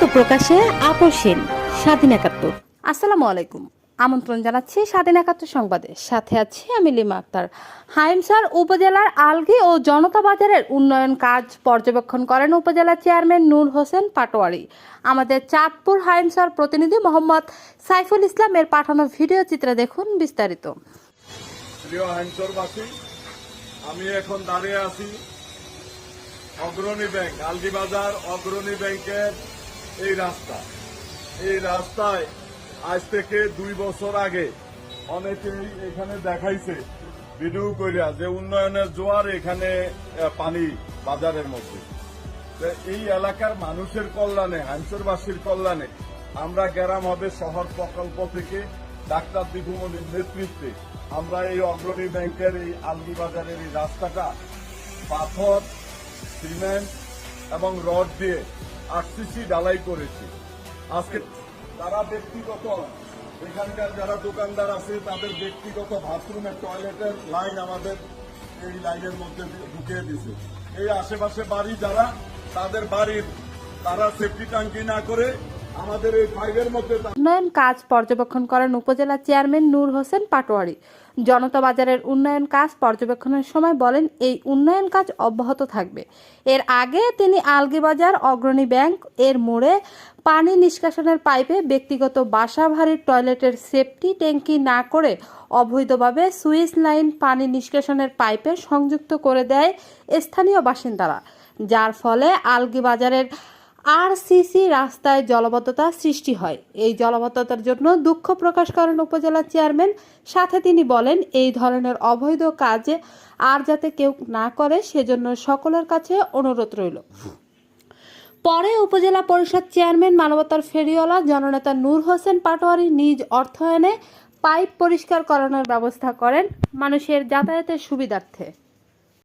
সত্য প্রকাশে আপোষহীন স্বাধীন একাত্তর। আসসালামু আলাইকুম। আমন্ত্রণ জানাচ্ছি স্বাধীন একাত্তর সংবাদে। সাথে আছি আমি লিমা আক্তার। হাইমসার উপজেলার আলগি ও জনতা বাজারের উন্নয়ন কাজ পর্যবেক্ষণ করেন উপজেলা চেয়ারম্যান নূর হোসেন পাটোয়ারি। আমাদের চাঁদপুর হাইমসার প্রতিনিধি মোহাম্মদ সাইফুল ইসলামের পাঠানো ভিডিও চিত্রে দেখুন বিস্তারিত। আমি এখন দাঁড়িয়ে আছি অগ্রণী ব্যাংক আলগি বাজার অগ্রণী ব্যাংকের এই রাস্তা। এই রাস্তায় আজ থেকে দুই বছর আগে অনেকেই এখানে দেখাইছে, ভিডিও কইরা যে উন্নয়নের জোয়ার এখানে পানি বাজারের মধ্যে। এই এলাকার মানুষের কল্যাণে হাইমচরবাসীর কল্যাণে আমরা গ্রাম হবে শহর প্রকল্প থেকে ডাক্তার দীপুমনির নেতৃত্বে আমরা এই অগ্রণী ব্যাংকের এই আলগি বাজারের এই রাস্তাটা পাথর, সিমেন্ট এবং রড দিয়ে আরসিসি ডালাই করেছি। আজকে তারা ব্যক্তিগত, এখানকার যারা দোকানদার আছে, তাদের ব্যক্তিগত বাথরুমের টয়লেটের লাইন আমাদের এই লাইনের মধ্যে ঢুকিয়ে দিছে এই আশেপাশে বাড়ি যারা, তাদের বাড়ির তারা সেফটি ট্যাঙ্কি না করে উন্নয়ন কাজ পর্যবেক্ষণ করেন উপজেলা চেয়ারম্যান নূর হোসেন পাটোয়ারি। জনতা বাজারের উন্নয়ন কাজ পর্যবেক্ষণের সময় বলেন, এই উন্নয়ন কাজ অব্যাহত থাকবে। এর আগে তিনি আলগিবাজার অগ্রণী ব্যাংক, এর মোড়ে পানি নিষ্কাশনের পাইপে ব্যক্তিগত বাসা ভারীর টয়লেটের সেফটি ট্যাঙ্কি না করে অবৈধভাবে সুইচ লাইন পানি নিষ্কাশনের পাইপে সংযুক্ত করে দেয় স্থানীয় বাসিন্দারা। যার ফলে আলগিবাজারের আরসিসি রাস্তায় জলবদ্ধতা সৃষ্টি হয়। এই জলবদ্ধতার জন্য দুঃখ প্রকাশ করেন উপজেলা চেয়ারম্যান। সাথে তিনি বলেন, এই ধরনের অবৈধ কাজে আর যাতে কেউ না করে, সেজন্য সকলের কাছে অনুরোধ রইল। পরে উপজেলা পরিষদ চেয়ারম্যান মানবতার ফেরিওয়ালা জননেতা নূর হোসেন পাটোয়ারি নিজ অর্থায়নে পাইপ পরিষ্কার করানোর ব্যবস্থা করেন। মানুষের যাতায়াতের সুবিধার্থে।